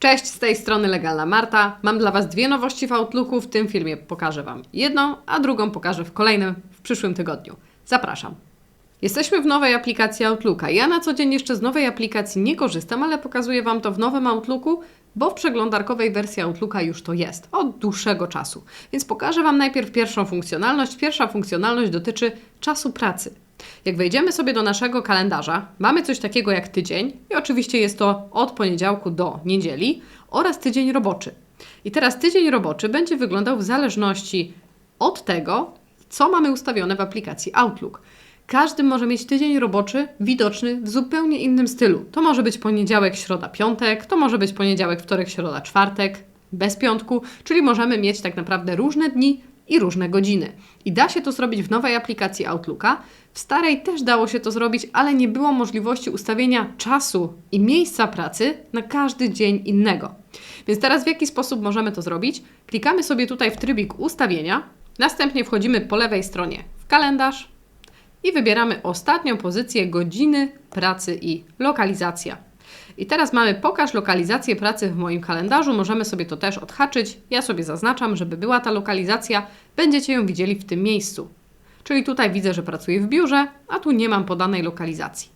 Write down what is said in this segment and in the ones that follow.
Cześć, z tej strony Legalna Marta. Mam dla Was dwie nowości w Outlooku. W tym filmie pokażę Wam jedną, a drugą pokażę w kolejnym, w przyszłym tygodniu. Zapraszam. Jesteśmy w nowej aplikacji Outlooka. Ja na co dzień jeszcze z nowej aplikacji nie korzystam, ale pokazuję Wam to w nowym Outlooku, bo w przeglądarkowej wersji Outlooka już to jest od dłuższego czasu. Więc pokażę Wam najpierw pierwszą funkcjonalność. Pierwsza funkcjonalność dotyczy czasu pracy. Jak wejdziemy sobie do naszego kalendarza, mamy coś takiego jak tydzień, i oczywiście jest to od poniedziałku do niedzieli, oraz tydzień roboczy. I teraz tydzień roboczy będzie wyglądał w zależności od tego, co mamy ustawione w aplikacji Outlook. Każdy może mieć tydzień roboczy widoczny w zupełnie innym stylu. To może być poniedziałek, środa, piątek, to może być poniedziałek, wtorek, środa, czwartek, bez piątku, czyli możemy mieć tak naprawdę różne dni i różne godziny. I da się to zrobić w nowej aplikacji Outlooka. W starej też dało się to zrobić, ale nie było możliwości ustawienia czasu i miejsca pracy na każdy dzień innego. Więc teraz w jaki sposób możemy to zrobić? Klikamy sobie tutaj w trybik ustawienia, następnie wchodzimy po lewej stronie w kalendarz i wybieramy ostatnią pozycję godziny pracy i lokalizacja. I teraz mamy pokaż lokalizację pracy w moim kalendarzu. Możemy sobie to też odhaczyć. Ja sobie zaznaczam, żeby była ta lokalizacja. Będziecie ją widzieli w tym miejscu. Czyli tutaj widzę, że pracuję w biurze, a tu nie mam podanej lokalizacji.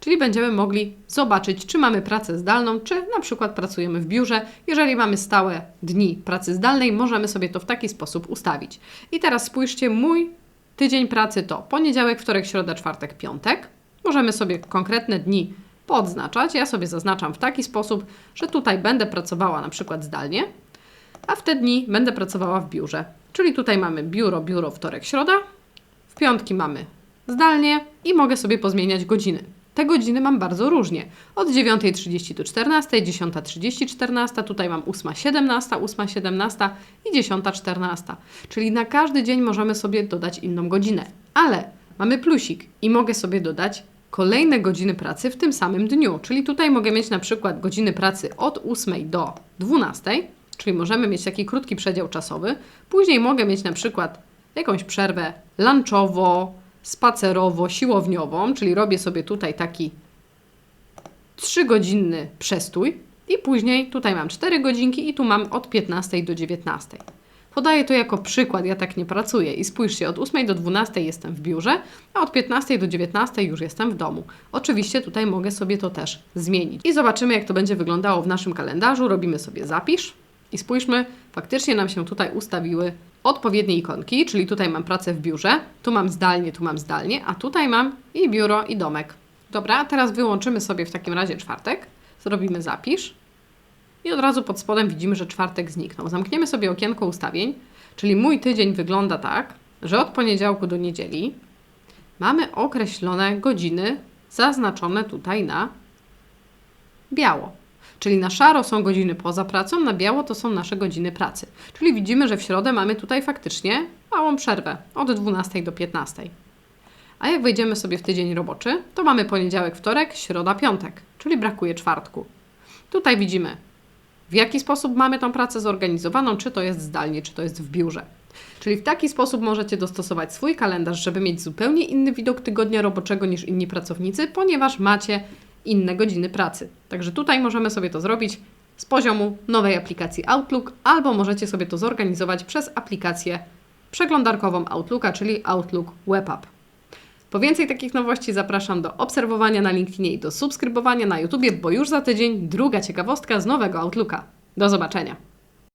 Czyli będziemy mogli zobaczyć, czy mamy pracę zdalną, czy na przykład pracujemy w biurze. Jeżeli mamy stałe dni pracy zdalnej, możemy sobie to w taki sposób ustawić. I teraz spójrzcie, mój tydzień pracy to poniedziałek, wtorek, środa, czwartek, piątek. Możemy sobie konkretne dni podznaczać. Ja sobie zaznaczam w taki sposób, że tutaj będę pracowała na przykład zdalnie, a w te dni będę pracowała w biurze. Czyli tutaj mamy biuro, biuro, wtorek, środa. W piątki mamy zdalnie i mogę sobie pozmieniać godziny. Te godziny mam bardzo różnie. Od 9.30 do 14, 10.30, 14, tutaj mam 8.17, 8.17 i 10.14. Czyli na każdy dzień możemy sobie dodać inną godzinę. Ale mamy plusik i mogę sobie dodać kolejne godziny pracy w tym samym dniu. Czyli tutaj mogę mieć na przykład godziny pracy od 8 do 12, czyli możemy mieć taki krótki przedział czasowy. Później mogę mieć na przykład jakąś przerwę lunchowo, spacerowo, siłowniową, czyli robię sobie tutaj taki 3-godzinny przestój i później tutaj mam 4 godzinki i tu mam od 15 do 19. Podaję to jako przykład, ja tak nie pracuję. I spójrzcie, od 8 do 12 jestem w biurze, a od 15 do 19 już jestem w domu. Oczywiście tutaj mogę sobie to też zmienić. I zobaczymy, jak to będzie wyglądało w naszym kalendarzu. Robimy sobie zapisz i spójrzmy, faktycznie nam się tutaj ustawiły odpowiednie ikonki, czyli tutaj mam pracę w biurze, tu mam zdalnie, tu mam zdalnie, a tutaj mam i biuro, i domek. Dobra, teraz wyłączymy sobie w takim razie czwartek, zrobimy zapisz i od razu pod spodem widzimy, że czwartek zniknął. Zamkniemy sobie okienko ustawień, czyli mój tydzień wygląda tak, że od poniedziałku do niedzieli mamy określone godziny zaznaczone tutaj na biało. Czyli na szaro są godziny poza pracą, na biało to są nasze godziny pracy. Czyli widzimy, że w środę mamy tutaj faktycznie małą przerwę od 12 do 15. A jak wejdziemy sobie w tydzień roboczy, to mamy poniedziałek, wtorek, środa, piątek, czyli brakuje czwartku. Tutaj widzimy w jaki sposób mamy tą pracę zorganizowaną, czy to jest zdalnie, czy to jest w biurze. Czyli w taki sposób możecie dostosować swój kalendarz, żeby mieć zupełnie inny widok tygodnia roboczego niż inni pracownicy, ponieważ macie inne godziny pracy. Także tutaj możemy sobie to zrobić z poziomu nowej aplikacji Outlook, albo możecie sobie to zorganizować przez aplikację przeglądarkową Outlooka, czyli Outlook Web App. Po więcej takich nowości zapraszam do obserwowania na LinkedInie i do subskrybowania na YouTube, bo już za tydzień druga ciekawostka z nowego Outlooka. Do zobaczenia!